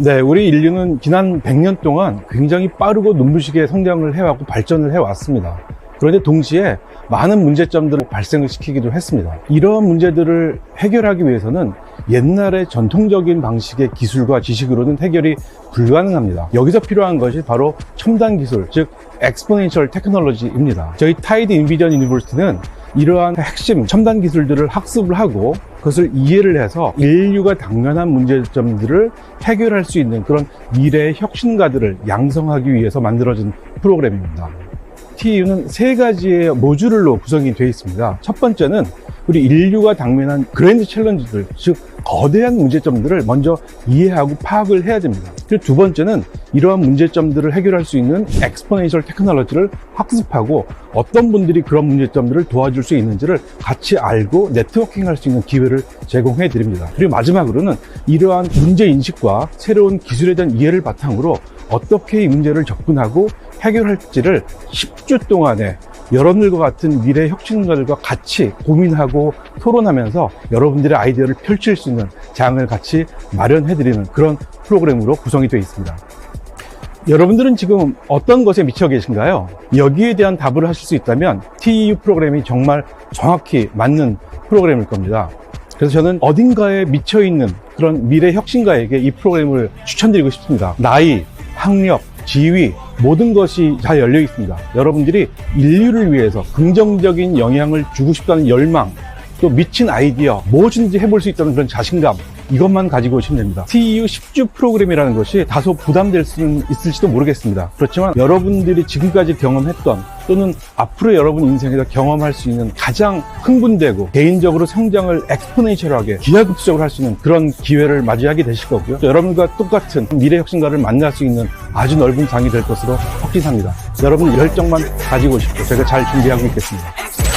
네, 우리 인류는 지난 100년 동안 굉장히 빠르고 눈부시게 성장을 해왔고 발전을 해왔습니다. 그런데 동시에 많은 문제점들을 발생을 시키기도 했습니다. 이러한 문제들을 해결하기 위해서는 옛날의 전통적인 방식의 기술과 지식으로는 해결이 불가능합니다. 여기서 필요한 것이 바로 첨단 기술, 즉 엑스포넨셜 테크놀로지입니다. 저희 타이드 인비전 유니버시티는 이러한 핵심 첨단 기술들을 학습을 하고 그것을 이해를 해서 인류가 당면한 문제점들을 해결할 수 있는 그런 미래의 혁신가들을 양성하기 위해서 만들어진 프로그램입니다. TU는 세 가지의 모듈로 구성이 되어 있습니다. 첫 번째는 우리 인류가 당면한 그랜드 챌린지들, 즉 거대한 문제점들을 먼저 이해하고 파악을 해야 됩니다. 그리고 두 번째는 이러한 문제점들을 해결할 수 있는 엑스포넨셜 테크놀로지를 학습하고 어떤 분들이 그런 문제점들을 도와줄 수 있는지를 같이 알고 네트워킹할 수 있는 기회를 제공해 드립니다. 그리고 마지막으로는 이러한 문제 인식과 새로운 기술에 대한 이해를 바탕으로 어떻게 이 문제를 접근하고 해결할지를 10주 동안에 여러분들과 같은 미래 혁신가들과 같이 고민하고 토론하면서 여러분들의 아이디어를 펼칠 수 있는 장을 같이 마련해드리는 그런 프로그램으로 구성이 되어 있습니다. 여러분들은 지금 어떤 것에 미쳐 계신가요? 여기에 대한 답을 하실 수 있다면 TEU 프로그램이 정말 정확히 맞는 프로그램일 겁니다. 그래서 저는 어딘가에 미쳐 있는 그런 미래 혁신가에게 이 프로그램을 추천드리고 싶습니다. 나이, 학력, 지위, 모든 것이 다 열려 있습니다. 여러분들이 인류를 위해서 긍정적인 영향을 주고 싶다는 열망, 또 미친 아이디어, 무엇인지 해볼 수 있다는 그런 자신감, 이것만 가지고 오시면 됩니다. TEU 10주 프로그램이라는 것이 다소 부담될 수는 있을지도 모르겠습니다. 그렇지만 여러분들이 지금까지 경험했던 또는 앞으로 여러분 인생에서 경험할 수 있는 가장 흥분되고 개인적으로 성장을 엑스포네이셜하게 기하급수적으로 할 수 있는 그런 기회를 맞이하게 되실 거고요. 또 여러분과 똑같은 미래 혁신가를 만날 수 있는 아주 넓은 장이 될 것으로 확신합니다. 여러분 열정만 가지고 오십시오. 제가 잘 준비하고 있겠습니다.